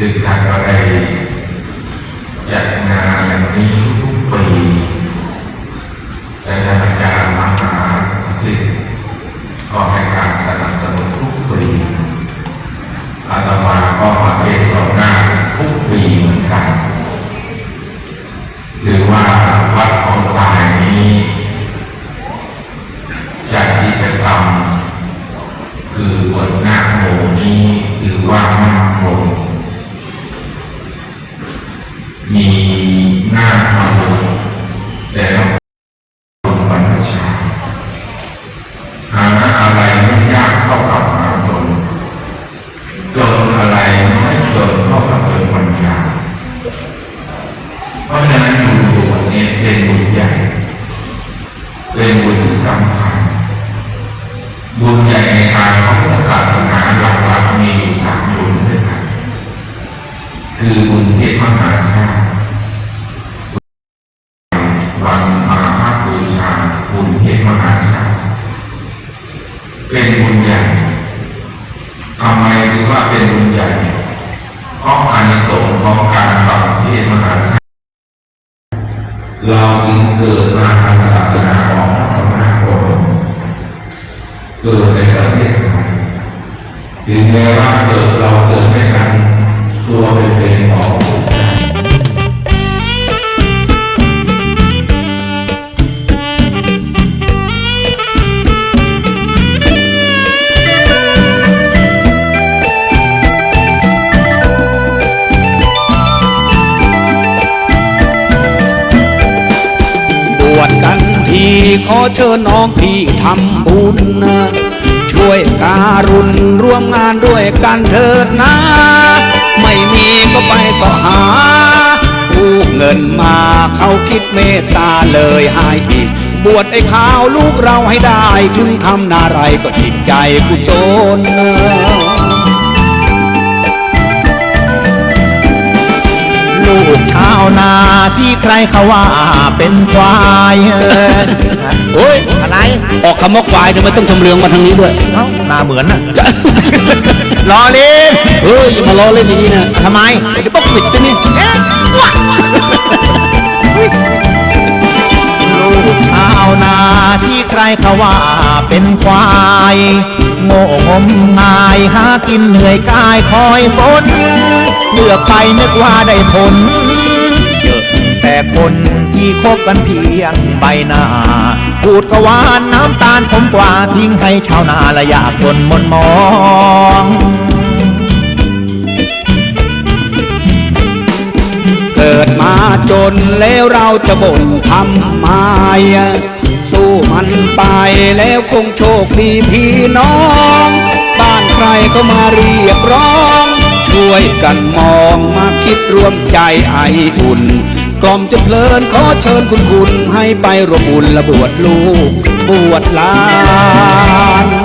ซึ่งทางเราได้จัดงานอย่างนี้ทุกปีและทางอาจารมหาสิทธิ์ก็ให้การสนับสนุนทุกปีอาตมาก็มาเทศน์หน้าทุกปีเหมือนกันหรือว่าวัดเขาทรายนี้จัดกิจกรรมคือบทหน้าโมนี้ถือว่ามั่นคงมี มีหน้าพระบทแต่ละคนบรรพชาหาอะไรไม่ยากเท่ากับหาจนจนอะไรไม่จนเท่ากับจนปัญญาเพราะฉะนั้นบุญบวนี่ยเป็นบุญใหญ่ เป็นบุญที่สำคัญบุญใหญ่ในทางพระพุทธศาสนาหลักๆมีอยู่สามบุญด้วยกัน คือบุญเทศมหาชาติวันมาฆบูชาบุญเทศมหาชาติเป็นบุญใหญ่ทำไมถึงว่าเป็นบุญใหญ่เพราะอานิสงส์ของการฟังเทศมหาชาติเราจึงเกิดมาทางศาสนาของพระสมณโคดมเกิดในประเทศไทยถึงแม้ว่าเกิดเราเกิดไม่กัน ตัวเป็นเป็นของพระเจ้าบวชกันทีขอเชิญน้องพี่ทำบุญนะช่วยการุณร่วมงานด้วยกันเถิดนะ ไม่มีก็ไปสอหากู้เงินมาเขาคิดเมตตาเลยให้อีก บวชไอ้ข้าวลูกเราให้ได้ ถึงทำนาไรก็จิตใจกุศล ลูกชาวนาที่ใครเขาว่าเป็นควายเออโอ้ยอะไรออกคำว่าควายทำไมต้องชำเลืองมาทางนี้ด้วยเอ้าหน้าเหมือนน่ะรอเล่นเฮ้ยอย่ามาล้อเล่นอย่างนี้นะทำไมเดี๋ยวต้องปิดจะนี่ลูกชาวนาที่ใครเขาว่าเป็นควายโง่งมงายหากินเหนื่อยกายคอยฝน เลือกไปนึกว่าได้ผลเยอะแต่คนที่คบกันเพียงใบหน้าพูดกวานน้ำตาลขมกว่าทิ้งให้ชาวนาละอยากจนมนมองเกิดมาจนแล้วเราจะบ่นทำไมสู้มันไปแล้วคงโชคดีพี่น้อง บ้านใครก็มาเรียกร้อง ช่วยกันมองมาคิดร่วมใจไออุ่น กล่อมจะเพลินขอเชิญคุณคุณให้ไปร่วมบุญละบวชลูก บวชลาน